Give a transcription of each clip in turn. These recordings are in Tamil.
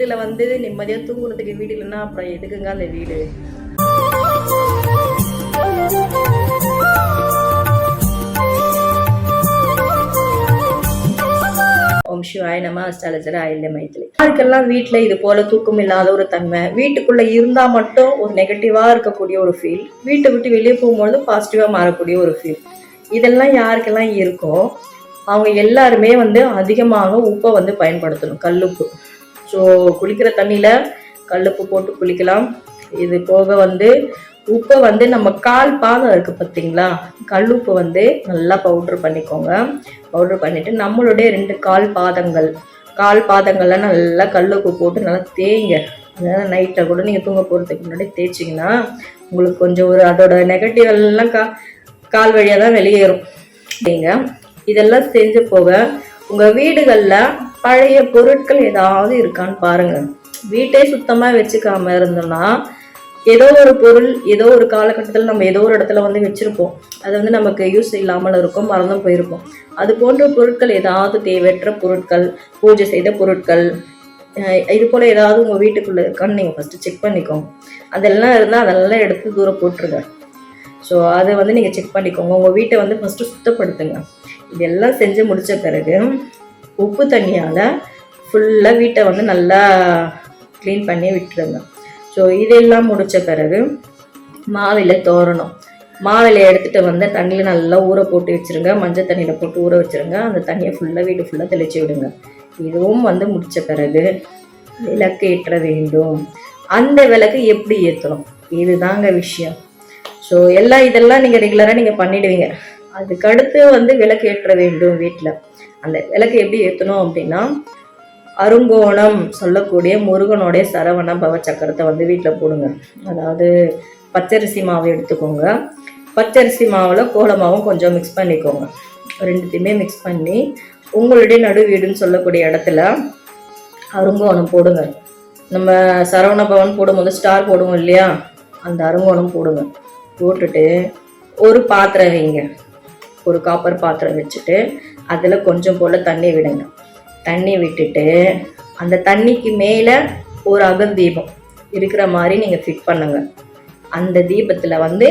வீட்டில் வந்து நிம்மதியாக தூங்குறதுக்கு வீடு இல்லைன்னா அப்புறம் எதுக்குங்க அந்த வீடு? ஓம் சிவாய நம அஸ்டாலஜர் மைத்திலி. யாருக்கெல்லாம் வீட்டில் இது போல தூக்கம் இல்லாத ஒரு தன்மை வீட்டுக்குள்ள இருந்தா மட்டும் ஒரு நெகட்டிவா இருக்கக்கூடிய ஒரு ஃபீல் வீட்டை விட்டு வெளியே போகும்போது பாசிட்டிவா மாறக்கூடிய ஒரு ஃபீல் இதெல்லாம் யாருக்கெல்லாம் இருக்கோ அவங்க எல்லாருமே வந்து அதிகமாக உப்பை வந்து பயன்படுத்தணும் கல்லுப்பு. ஸோ குளிக்கிற தண்ணியில் கல்லுப்பு போட்டு குளிக்கலாம். இது போக வந்து உப்பை வந்து நம்ம கால் பாதம் இருக்குது பார்த்தீங்களா கல்லுப்பு வந்து நல்லா பவுட்ரு பண்ணிக்கோங்க. பவுட்ரு பண்ணிவிட்டு நம்மளுடைய ரெண்டு கால் பாதங்கள். கால் பாதங்கள்லாம் நல்லா கல்லுப்பு போட்டு நல்லா தேய்ங்க. அதனால் நைட்டில் கூட நீங்கள் தூங்க போகிறதுக்கு முன்னாடி தேய்ச்சிங்கன்னா உங்களுக்கு கொஞ்சம் ஒரு அதோட நெகட்டிவ் எல்லாம் கா கால் வழியாக தான் வெளியேறும். நீங்கள் இதெல்லாம் செஞ்சு போக உங்கள் வீடுகளில் பழைய பொருட்கள் ஏதாவது இருக்கான்னு பாருங்க வீட்டை சுத்தமாக வச்சுக்காம இருந்தோம்னா ஏதோ ஒரு பொருள் ஏதோ ஒரு காலகட்டத்தில் நம்ம ஏதோ ஒரு இடத்துல வந்து வச்சுருப்போம். அது வந்து நமக்கு யூஸ் இல்லாமல் இருக்கும் மறந்தும் போயிருக்கும் அது போன்ற பொருட்கள் ஏதாவது தேவையற்ற பொருட்கள் பூஜை செய்த பொருட்கள் இது போல் ஏதாவது உங்கள் வீட்டுக்குள்ளே இருக்கான்னு நீங்கள் ஃபஸ்ட்டு செக் பண்ணிக்கோங்க. அதெல்லாம் இருந்தால் அதெல்லாம் எடுத்து தூரம் போட்டுருங்க. ஸோ அதை வந்து நீங்கள் செக் பண்ணிக்கோங்க. உங்கள் வீட்டை வந்து ஃபஸ்ட்டு சுத்தப்படுத்துங்க. இதெல்லாம் செஞ்சு முடித்த பிறகு உப்பு தண்ணியால் ஃபுல்லாக வீட்டை வந்து நல்லா க்ளீன் பண்ணி விட்டுருங்க. ஸோ இதெல்லாம் முடித்த பிறகு மாவிலை தோரணும். மாவிலை எடுத்துகிட்டு வந்து தண்ணியில் நல்லா ஊற போட்டு வச்சுருங்க. மஞ்சள் தண்ணியில் போட்டு ஊற வச்சுருங்க. அந்த தண்ணியை ஃபுல்லாக வீடு ஃபுல்லாக தெளிச்சு விடுங்க. இதுவும் வந்து முடித்த பிறகு விளக்கு ஏற்ற வேண்டும். அந்த விளக்கு எப்படி ஏற்றணும் இதுதாங்க விஷயம். ஸோ எல்லாம் இதெல்லாம் நீங்கள் ரெகுலராக நீங்கள் பண்ணிடுவீங்க. அதுக்கடுத்து வந்து விளக்கு ஏற்ற வேண்டும் வீட்டில் அந்த விளக்கு எப்படி ஏற்றணும் அப்படின்னா அருங்கோணம் சொல்லக்கூடிய முருகனுடைய சரவண பவ சக்கரத்தை வந்து வீட்டில் போடுங்க. அதாவது பச்சரிசி மாவு எடுத்துக்கோங்க. பச்சரிசி மாவில் கோலமாவும் கொஞ்சம் மிக்ஸ் பண்ணிக்கோங்க. ரெண்டுத்தையுமே மிக்ஸ் பண்ணி உங்களுடைய நடு வீடுன்னு சொல்லக்கூடிய இடத்துல அருங்கோணம் போடுங்க. நம்ம சரவண பவன் போடும்போது ஸ்டார் போடுவோம் இல்லையா? அந்த அருங்கோணம் போடுங்க. போட்டுட்டு ஒரு பாத்திரம் வைங்க. ஒரு காப்பர் பாத்திரம் வச்சுட்டு அதில் கொஞ்சம் போல் தண்ணி விடுங்க. தண்ணி விட்டுட்டு அந்த தண்ணிக்கு மேலே ஒரு அகந்தீபம் இருக்கிற மாதிரி நீங்கள் ஃபிட் பண்ணுங்க. அந்த தீபத்தில் வந்து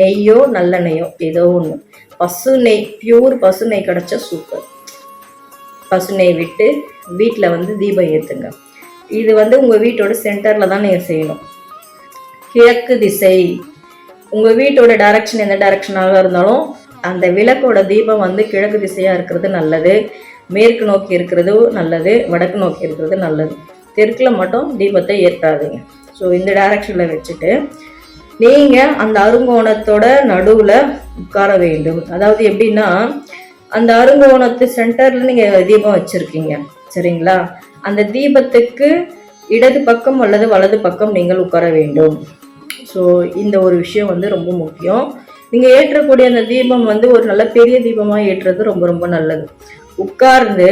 நெய்யோ நல்லெண்ணெய்யோ ஏதோ ஒன்று பசு நெய் பியூர் பசு நெய் கிடச்சா சூப்பர் பசு நெய் விட்டு வீட்டில் வந்து தீபம் ஏற்றுங்க இது வந்து உங்கள் வீட்டோட சென்டரில் தான் நீங்கள் செய்யணும். கிழக்கு திசை. உங்கள் வீட்டோட டைரக்ஷன் எந்த டைரக்ஷனாக இருந்தாலும் அந்த விளக்கோட தீபம் வந்து கிழக்கு திசையாக இருக்கிறது நல்லது. மேற்கு நோக்கி இருக்கிறது நல்லது. வடக்கு நோக்கி இருக்கிறது நல்லது. தெற்கில் மட்டும் தீபத்தை ஏற்றாதீங்க ஸோ இந்த டைரக்ஷனில் வச்சுட்டு நீங்கள் அந்த அருங்கோணத்தோட நடுவில் உட்கார வேண்டும். அதாவது எப்படின்னா அந்த அருங்கோணத்து சென்டரில் நீங்கள் தீபம் வச்சுருக்கீங்க. சரிங்களா? அந்த தீபத்துக்கு இடது பக்கம் அல்லது வலது பக்கம் நீங்கள் உட்கார வேண்டும். ஸோ இந்த ஒரு விஷயம் வந்து ரொம்ப முக்கியம். நீங்கள் ஏற்றக்கூடிய அந்த தீபம் வந்து ஒரு நல்ல பெரிய தீபமாக ஏற்றுறது ரொம்ப ரொம்ப நல்லது. உட்கார்ந்து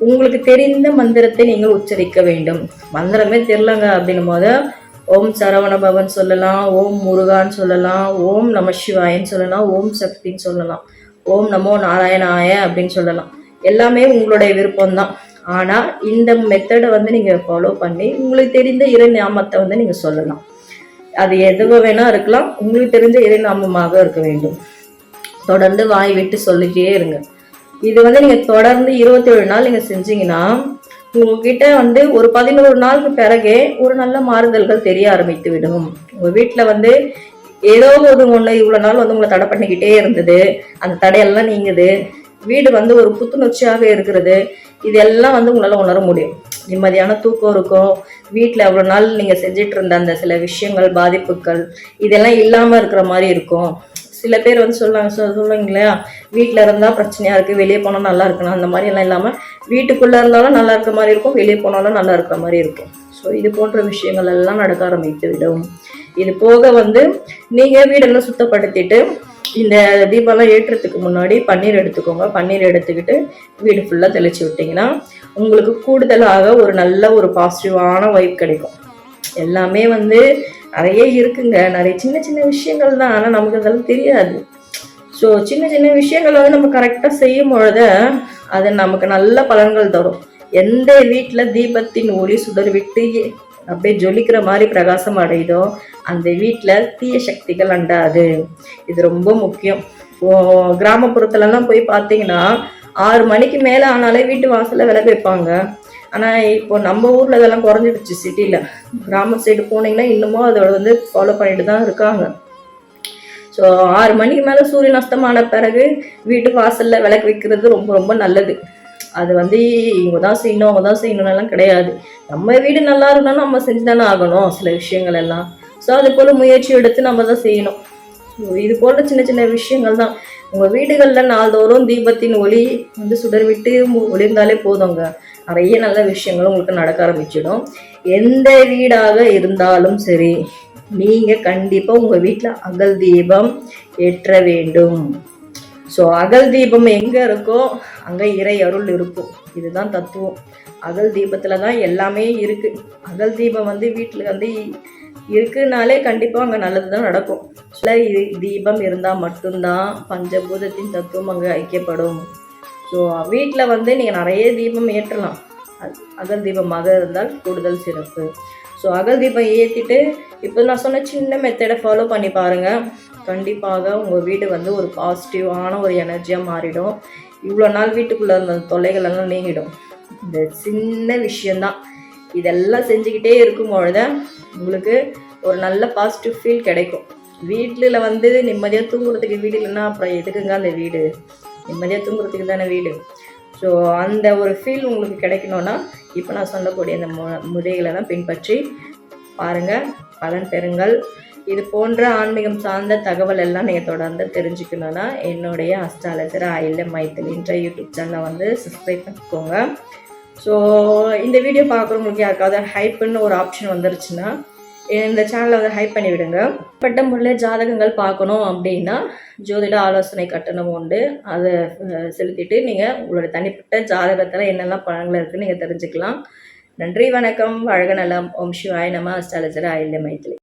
உங்களுக்கு தெரிந்த மந்திரத்தை நீங்கள் உச்சரிக்க வேண்டும். மந்திரமே தெரிலங்க அப்படின்னும் போது ஓம் சரவண பவன் சொல்லலாம் ஓம் முருகான்னு சொல்லலாம் ஓம் நம சிவாயன்னு சொல்லலாம் ஓம் சக்தின்னு சொல்லலாம் ஓம் நமோ நாராயணாய அப்படின்னு சொல்லலாம். எல்லாமே உங்களுடைய விருப்பம்தான். ஆனால் இந்த மெத்தடை வந்து நீங்கள் ஃபாலோ பண்ணி உங்களுக்கு தெரிந்த இறை நாமத்தை வந்து நீங்கள் சொல்லலாம். அது எதுவோ வேணா இருக்கலாம். உங்களுக்கு தெரிஞ்ச இறை நாமமாக இருக்க வேண்டும். தொடர்ந்து வாய் விட்டு சொல்லிட்டே இருங்க. இது வந்து நீங்க தொடர்ந்து இருபத்தி ஏழு நாள் நீங்க செஞ்சீங்கன்னா உங்ககிட்ட வந்து ஒரு பதினோரு நாளுக்கு பிறகே ஒரு நல்ல மாறுதல்கள் தெரிய ஆரம்பித்து விடும். உங்க வீட்டுல வந்து ஏதோ ஒரு ஒண்ணு இவ்வளவு நாள் வந்து உங்களை தடை பண்ணிக்கிட்டே இருந்தது. அந்த தடையெல்லாம் நீங்குது. வீடு வந்து ஒரு புத்துணர்ச்சியாக இருக்கிறது. இதெல்லாம் வந்து உங்களால் உணர முடியும். நிம்மதியான தூக்கம் இருக்கும். வீட்டில் அவ்வளோ நாள் நீங்கள் செஞ்சுட்டு இருந்த அந்த சில விஷயங்கள் பாதிப்புகள் இதெல்லாம் இல்லாமல் இருக்கிற மாதிரி இருக்கும். சில பேர் வந்து சொல்லுவாங்க சொல்லுவாங்க இல்லையா? வீட்டில் இருந்தால் பிரச்சனையாக இருக்குது வெளியே போனால் நல்லா இருக்கணும். அந்த மாதிரி எல்லாம் இல்லாமல் வீட்டுக்குள்ளே இருந்தாலும் நல்லா இருக்கிற மாதிரி இருக்கும். வெளியே போனாலும் நல்லா இருக்கிற மாதிரி இருக்கும். ஸோ இது போன்ற விஷயங்கள் எல்லாம் நடக்க ஆரம்பித்து விடும். இது போக வந்து நீங்கள் வீடெல்லாம் சுத்தப்படுத்திட்டு இந்த தீபம்லாம் ஏற்றுறதுக்கு முன்னாடி பன்னீர் எடுத்துக்கோங்க. பன்னீர் எடுத்துக்கிட்டு வீடு ஃபுல்லாக தெளிச்சு விட்டிங்கன்னா உங்களுக்கு கூடுதலாக ஒரு நல்ல ஒரு பாசிட்டிவான வைப் கிடைக்கும். எல்லாமே வந்து நிறைய இருக்குங்க. நிறைய சின்ன சின்ன விஷயங்கள் தான். ஆனால் நமக்கு அதெல்லாம் தெரியாது. ஸோ சின்ன சின்ன விஷயங்களை வந்து நம்ம கரெக்டாக செய்யும் பொழுது அது நமக்கு நல்ல பலன்கள் தரும். எந்த வீட்டில் தீபத்தின் ஒளி சுடர் விட்டு அப்படியே ஜொலிக்கிற மாதிரி பிரகாசம் அடையுதோ அந்த வீட்டில் தீய சக்திகள் அண்டாது. இது ரொம்ப முக்கியம். கிராமப்புறத்துலலாம் போய் பார்த்தீங்கன்னா ஆறு மணிக்கு மேலே ஆனாலே வீட்டு வாசலில் விளக்கு வைப்பாங்க. ஆனால் இப்போ நம்ம ஊரில் இதெல்லாம் குறைஞ்சிடுச்சு சிட்டியில் கிராம சைடு போனீங்கன்னா இன்னமும் அதோட வந்து ஃபாலோ பண்ணிட்டு தான் இருக்காங்க. ஸோ ஆறு மணிக்கு மேலே சூரியன் அஸ்தமான பிறகு வீட்டு வாசலில் விளக்கு வைக்கிறது ரொம்ப ரொம்ப நல்லது. அது வந்து இவங்க தான் செய்யணும் அவங்க தான் செய்யணும்னு கிடையாது. நம்ம வீடு நல்லா இருக்கணும்னா நம்ம செஞ்சு தானே ஆகணும் சில விஷயங்கள் எல்லாம். ஸோ அது போல் முயற்சி எடுத்து நம்ம தான் செய்யணும். இது போல சின்ன சின்ன விஷயங்கள் தான். உங்கள் வீடுகளில் நாள்தோறும் தீபத்தின் ஒளி வந்து சுடர் விட்டு ஒளிர்ந்தாலே போதுங்க. நிறைய நல்ல விஷயங்கள் உங்களுக்கு நடக்க ஆரம்பிச்சிடும். எந்த வீடாக இருந்தாலும் சரி நீங்கள் கண்டிப்பாக உங்கள் வீட்டில் அகல் தீபம் ஏற்ற வேண்டும். ஸோ அகல் தீபம் எங்கே இருக்கோ அங்கே இறை அருள் இருக்கும். இதுதான் தத்துவம். அகல் தீபத்தில் தான் எல்லாமே இருக்குது அகல் தீபம் வந்து வீட்டில் வந்து இருக்குனாலே கண்டிப்பாக அங்கே நல்லது தான் நடக்கும் சில தீபம் இருந்தால் மட்டும்தான் பஞ்சபூதத்தின் தத்துவம் அங்கே ஐக்கியப்படும். ஸோ வீட்டில் வந்து நீங்கள் நிறைய தீபம் ஏற்றலாம். அகல் தீபமாக இருந்தால் கூடுதல் சிறப்பு. ஸோ அகல் தீபம் ஏற்றிட்டு இப்போ நான் சொன்ன சின்ன மெத்தடை ஃபாலோ பண்ணி பாருங்கள் கண்டிப்பாக உங்கள் வீடு வந்து ஒரு பாசிட்டிவான ஒரு எனர்ஜியாக மாறிடும். இவ்வளோ நாள் வீட்டுக்குள்ளே இருந்த தொல்லைகள் எல்லாம் நீங்கிடும். இந்த சின்ன விஷயந்தான் இதெல்லாம் செஞ்சுக்கிட்டே இருக்கும் பொழுது உங்களுக்கு ஒரு நல்ல பாசிட்டிவ் ஃபீல் கிடைக்கும். வீட்டில் வந்து நிம்மதியாக தூங்குறதுக்கு வீடு இல்லைன்னா அப்புறம் எதுக்குங்க அந்த வீடு? நிம்மதியாக தூங்குறதுக்கு தானே வீடு? ஸோ அந்த ஒரு ஃபீல் உங்களுக்கு கிடைக்கணும்னா இப்போ நான் சொல்லக்கூடிய இந்த மு முறைகளை தான் பின்பற்றி பாருங்கள் பலன் பெறுங்கள். இது போன்ற ஆன்மீகம் சார்ந்த தகவல் எல்லாம் நீங்கள் தொடர்ந்து தெரிஞ்சுக்கணுன்னா என்னுடைய அஸ்ட்ராலஜர் ஆயில்ல மைத்திலின்ற யூடியூப் சேனலை வந்து சப்ஸ்கிரைப் பண்ணிக்கோங்க. ஸோ இந்த வீடியோ பார்க்குறவங்களுக்கு யாருக்காவது ஹைப்புன்னு ஒரு ஆப்ஷன் வந்துருச்சுன்னா இந்த சேனலை வந்து ஹைப் பண்ணி விடுங்க. பட்ட முறையில் ஜாதகங்கள் பார்க்கணும் அப்படின்னா ஜோதிட ஆலோசனை கட்டணம் உண்டு. அதை செலுத்திட்டு நீங்கள் உங்களோட தனிப்பட்ட ஜாதகத்தில் என்னெல்லாம் பழங்கள் இருக்குன்னு நீங்கள் தெரிஞ்சுக்கலாம். நன்றி வணக்கம். வழக நலம். ஓம் சிவாய் நம. அஸ்டாலஜர் ஆயில்ய மைத்திலி